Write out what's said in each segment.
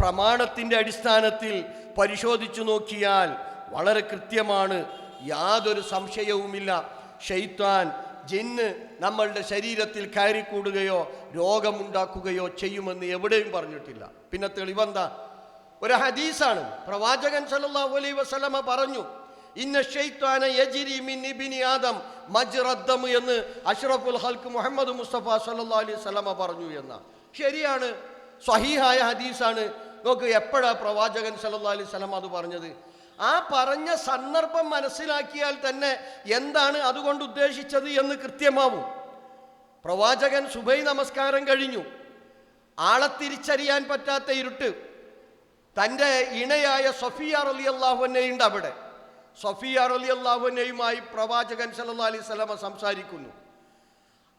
പ്രമാണത്തിന്റെ അടിസ്ഥാനത്തിൽ പരിശോധിച്ചു നോക്കിയാൽ വളരെ കൃത്യമാണ്. യാതൊരു സംശയവുമില്ല. ഷെയ്ത്താൻ ജിന്ന് നമ്മളുടെ ശരീരത്തിൽ കയറിക്കൂടുകയോ രോഗമുണ്ടാക്കുകയോ ചെയ്യുമെന്ന് എവിടെയും പറഞ്ഞിട്ടില്ല. പിന്നെ തെളിവെന്താ? ഒരു ഹദീസാണ്. പ്രവാചകൻ സല്ലല്ലാഹു അലൈഹി വസല്ലമ പറഞ്ഞു ഇന്ന ഷെയ്ത്താന യജിരി മിൻ ആദം മജ്റദ്ദം എന്ന് അഷ്റഫുൽ ഹൽക്ക് മുഹമ്മദ് മുസ്തഫ സല്ലല്ലാഹു അലൈഹി വസല്ലമ പറഞ്ഞു എന്ന ശരിയാണ്. സ്വഹീഹായ ഹദീസാണ്. നോക്ക് എപ്പോഴാ പ്രവാചകൻ സല്ലല്ലാഹു അലൈഹി സ്വലം അത് പറഞ്ഞത്? ആ പറഞ്ഞ സന്ദർഭം മനസ്സിലാക്കിയാൽ തന്നെ എന്താണ് അതുകൊണ്ട് ഉദ്ദേശിച്ചത് എന്ന് കൃത്യമാവും. പ്രവാചകൻ സുബൈ നമസ്കാരം കഴിഞ്ഞു. ആളെ തിരിച്ചറിയാൻ പറ്റാത്ത ഇരുട്ട്. തന്റെ ഇണയായ സഫിയ അലി അള്ളാഹുവിനെയുണ്ട് അവിടെ. സഫിയ അലി അള്ളാഹുവിനെയുമായി പ്രവാചകൻ സല്ലാ അലൈഹി സ്വലമ സംസാരിക്കുന്നു.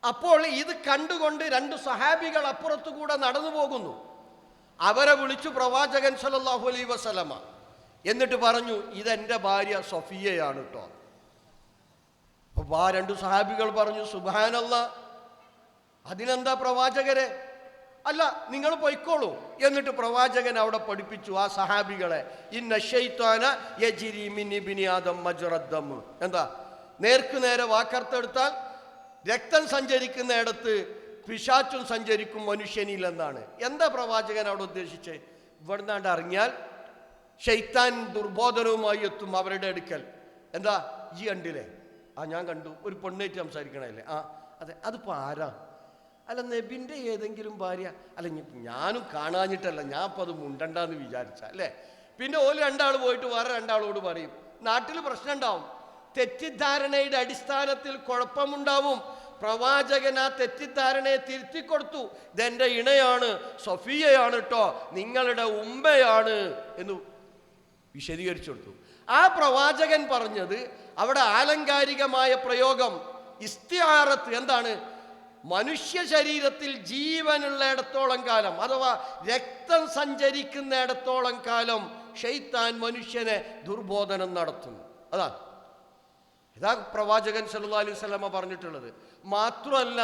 അപ്പോൾ ഇത് കണ്ടുകൊണ്ട് രണ്ട് സഹാബികൾ അപ്പുറത്തുകൂടെ നടന്നു പോകുന്നു അവരെ വിളിച്ചു പ്രവാചകൻ സലല്ലാഹു അലൈ വസലമ എന്നിട്ട് പറഞ്ഞു ഇതെന്റെ ഭാര്യ സഫിയയാണ് കേട്ടോ അപ്പോൾ ആ രണ്ട് സഹാബികൾ പറഞ്ഞു സുബാനല്ല അതിനെന്താ പ്രവാചകരെ? അല്ല നിങ്ങൾ പൊയ്ക്കോളൂ. എന്നിട്ട് പ്രവാചകൻ അവിടെ പഠിപ്പിച്ചു ആ സഹാബികളെ ഇന്ന ഷെയ്ത്താന എന്താ? നേർക്ക് നേരെ വാക്കർത്തെടുത്താൽ രക്തം സഞ്ചരിക്കുന്നിടത്ത് പിശാച്ചും സഞ്ചരിക്കും മനുഷ്യനിൽ എന്നാണ് എന്താ പ്രവാചകൻ അവിടെ ഉദ്ദേശിച്ചത് ഇവിടുന്നാണ്ട് അറിഞ്ഞാൽ ഷെയ്ത്താൻ ദുർബോധനവുമായി എത്തും അവരുടെ അടുക്കൽ. എന്താ? ഈ കണ്ടില്ലേ? ആ ഞാൻ കണ്ടു. ഒരു പെണ്ണേറ്റ് സംസാരിക്കണല്ലേ ആ അതെ. അതിപ്പോൾ ആരാ? അല്ല നബിന്റെ ഏതെങ്കിലും ഭാര്യ? അല്ല ഞാനും കാണാഞ്ഞിട്ടല്ല. ഞാൻ അപ്പോൾ അത് മുണ്ടണ്ടെന്ന് വിചാരിച്ച അല്ലേ? പിന്നെ ഓൽ രണ്ടാൾ പോയിട്ട് വേറെ രണ്ടാളോട് പറയും. നാട്ടിൽ പ്രശ്നം ഉണ്ടാവും തെറ്റിദ്ധാരണയുടെ അടിസ്ഥാനത്തിൽ കുഴപ്പമുണ്ടാവും. പ്രവാചകൻ ആ തെറ്റിദ്ധാരണയെ തിരുത്തി കൊടുത്തു ഇതെന്റെ ഇണയാണ് സഫിയയാണ് കേട്ടോ നിങ്ങളുടെ ഉമ്മയാണ് എന്ന് വിശദീകരിച്ചു കൊടുത്തു. ആ പ്രവാചകൻ പറഞ്ഞത് അവിടെ ആലങ്കാരികമായ പ്രയോഗം ഇസ്തിയാറത്ത് എന്താണ്? മനുഷ്യ ശരീരത്തിൽ ജീവനുള്ള ഇടത്തോളം കാലം അഥവാ രക്തം സഞ്ചരിക്കുന്ന ഇടത്തോളം കാലം ഷെയ്ത്താൻ മനുഷ്യനെ ദുർബോധനം നടത്തുന്നു. അതാ ഇതാ പ്രവാചകൻ സല്ലല്ലാഹു അലൈഹി വസല്ലമ പറഞ്ഞിട്ടുള്ളത്. മാത്രമല്ല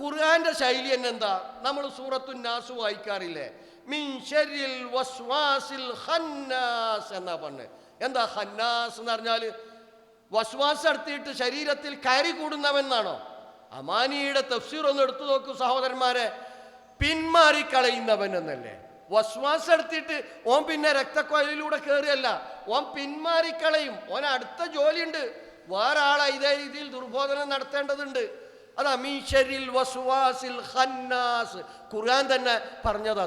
ഖുർആന്റെ ശൈലി തന്നെ എന്താ? നമ്മൾ സൂറത്തു നാസ് വായിക്കാറില്ലേ? മിൻ ശരിൽ വസ്വാസിൽ ഖന്നാസ് എന്നാ പറഞ്ഞത് എന്താ ഖന്നാസ് എന്ന് പറഞ്ഞാൽ? വസ്വാസ് നടത്തിയിട്ട് ശരീരത്തിൽ കയറി കൂടുന്നവെന്നാണോ അമാനിയുടെ തഫ്സീർ ഒന്ന് എടുത്തു നോക്കൂ സഹോദരന്മാരെ. പിന്മാറിക്കളയുന്നവൻ എന്നല്ലേ. വസ്വാസ് എടുത്തിട്ട് ഓൻ പിന്നെ രക്തക്കൊയലിലൂടെ കയറിയല്ല ഓൻ പിന്മാറിക്കളയും. ഓൻ അടുത്ത ജോലിയുണ്ട്. വേറെ ആളെ ഇതേ രീതിയിൽ ദുർബോധനം നടത്തേണ്ടതുണ്ട്. അത് അമീശരിൽ വസുവാസിൽ ഖന്നാസ്. ഖുർആൻ തന്നെ പറഞ്ഞത്